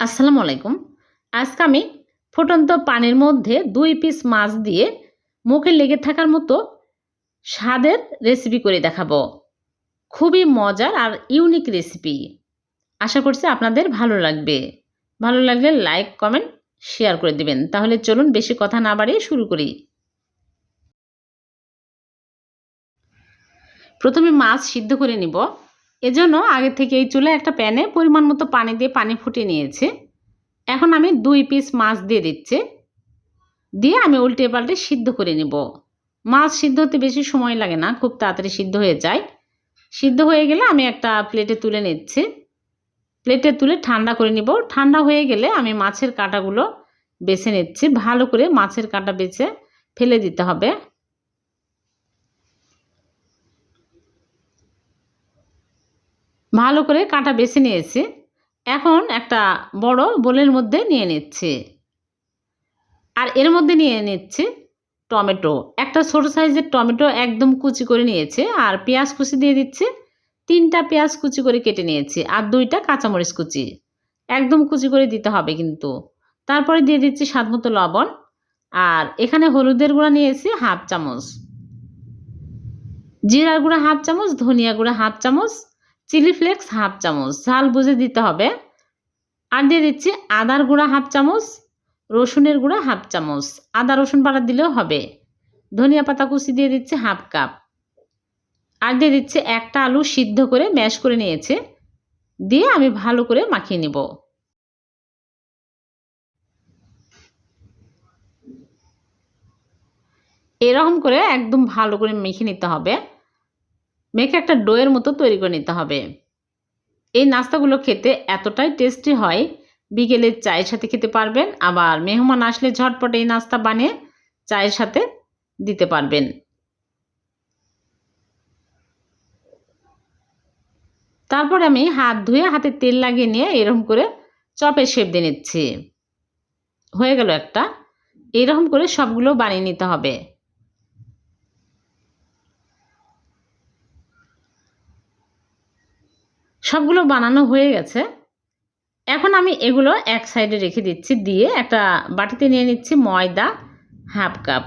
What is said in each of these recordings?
আসসালামু আলাইকুম। আজকে আমি ফুটন্ত পানির মধ্যে দুই পিস মাছ দিয়ে মুখে লেগে থাকার মতো স্বাদের রেসিপি করে দেখাবো। খুবই মজার আর ইউনিক রেসিপি আশা করছি আপনাদের ভালো লাগবে। ভালো লাগলে লাইক কমেন্ট শেয়ার করে দিবেন। তাহলে চলুন বেশি কথা না বাড়িয়ে শুরু করি। প্রথমে মাছ সিদ্ধ করে নিব। এজন্য আগে থেকে এই চুলে একটা প্যানে পরিমাণ মতো পানি দিয়ে পানি ফুটে নিয়েছে। এখন আমি দুই পিস মাছ দিয়ে দিচ্ছি। দিয়ে আমি উল্টে পাল্টে সিদ্ধ করে নিব। মাছ সিদ্ধ হতে বেশি সময় লাগে না, খুব তাড়াতাড়ি সিদ্ধ হয়ে যায়। সিদ্ধ হয়ে গেলে আমি একটা প্লেটে তুলে নিচ্ছি। প্লেটে তুলে ঠান্ডা করে নিব। ঠান্ডা হয়ে গেলে আমি মাছের কাঁটাগুলো বেছে নিচ্ছি। ভালো করে মাছের কাঁটা বেছে ফেলে দিতে হবে। ভালো করে কাঁটা বেছে নিয়েছি। এখন একটা বড় বোলের মধ্যে নিয়ে নিচ্ছি। আর এর মধ্যে নিয়ে নিচ্ছে টমেটো। একটা ছোট সাইজের টমেটো একদম কুচি করে নিয়েছে আর পেঁয়াজ কুচি দিয়ে দিচ্ছে। তিনটা পেঁয়াজ কুচি করে কেটে নিয়েছি আর দুইটা কাঁচামরিচ কুচি। একদম কুচি করে দিতে হবে কিন্তু। তারপরে দিয়ে দিচ্ছি স্বাদ মতো লবণ। আর এখানে হলুদের গুঁড়া নিয়েছি হাফ চামচ। জিরার গুঁড়া হাফ চামচ, ধনিয়া গুঁড়া হাফ চামচ চিলি ফ্লেক্স হাফ চামচ, ঝাল বুঝে দিতে হবে। আর দিয়ে দিচ্ছি আদার গুঁড়া হাফ চামচ, রসুনের গুঁড়া হাফ চামচ। আদা, রসুন বাটা দিলেও হবে। ধনিয়া পাতা কুচি দিয়ে দিচ্ছি হাফ কাপ। আর দিয়ে দিচ্ছি একটা আলু সিদ্ধ করে ম্যাশ করে নিয়েছে। দিয়ে আমি ভালো করে মাখিয়ে নেব। এরকম করে একদম ভালো করে মেখে নিতে হবে। মেখে একটা ডোয়ের মতো তৈরি করে নিতে হবে। এই নাস্তাগুলো খেতে এতটাই টেস্টি হয় বিকেলের চায়ের সাথে খেতে পারবেন, আবার মেহমান আসলে ঝটপট এই নাস্তা বানিয়ে চায়ের সাথে দিতে পারবেন। তারপর আমি হাত ধুয়ে হাতে তেল লাগিয়ে নিয়ে এরকম করে চপের শেপ দিয়ে নিচ্ছি। হয়ে গেল একটা। এরকম করে সবগুলো বানিয়ে নিতে হবে। সবগুলো বানানো হয়ে গেছে। এখন আমি এগুলো এক সাইডে রেখে দিচ্ছি, দিয়ে একটা বাটিতে নিয়ে নিচ্ছি ময়দা হাফ কাপ,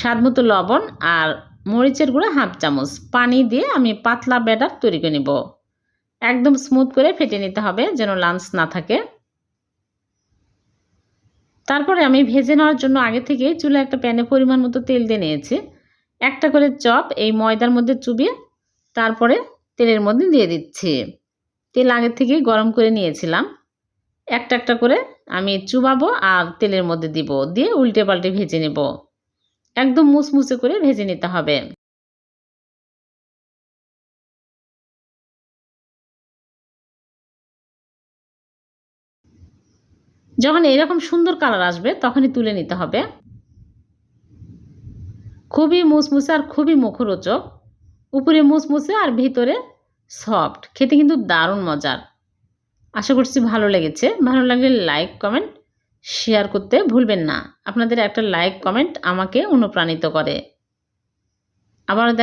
স্বাদ মতো লবণ আর মরিচের গুঁড়ো হাফ চামচ। পানি দিয়ে আমি পাতলা ব্যাটার তৈরি করে নেব। একদম স্মুথ করে ফেটে নিতে হবে যেন লাঞ্চ না থাকে। তারপরে আমি ভেজে নেওয়ার জন্য আগে থেকে চুলে একটা প্যানে পরিমাণ মতো তেল দিয়ে নিয়েছি। একটা করে চপ এই ময়দার মধ্যে চুবিয়ে তারপরে তেলের মধ্যে দিয়ে দিচ্ছি। তেল আগে থেকেই গরম করে নিয়েছিলাম। একটা একটা করে আমি চুবাবো আর তেলের মধ্যে দিব, দিয়ে উল্টে পাল্টে ভেজে নেব। একদম মুসমুসে করে ভেজে নিতে হবে। যখন এরকম সুন্দর কালার আসবে, তখনই তুলে নিতে হবে। খুবই মুসমুসে আর খুবই মুখরোচক। উপরে মুসমুসে আর ভিতরে সফট। খেতে কিন্তু দারুণ মজার। আশা করছি ভালো লেগেছে। ভালো লাগলে লাইক কমেন্ট শেয়ার করতে ভুলবেন না। আপনাদের একটা লাইক কমেন্ট আমাকে অনুপ্রাণিত করে। আবার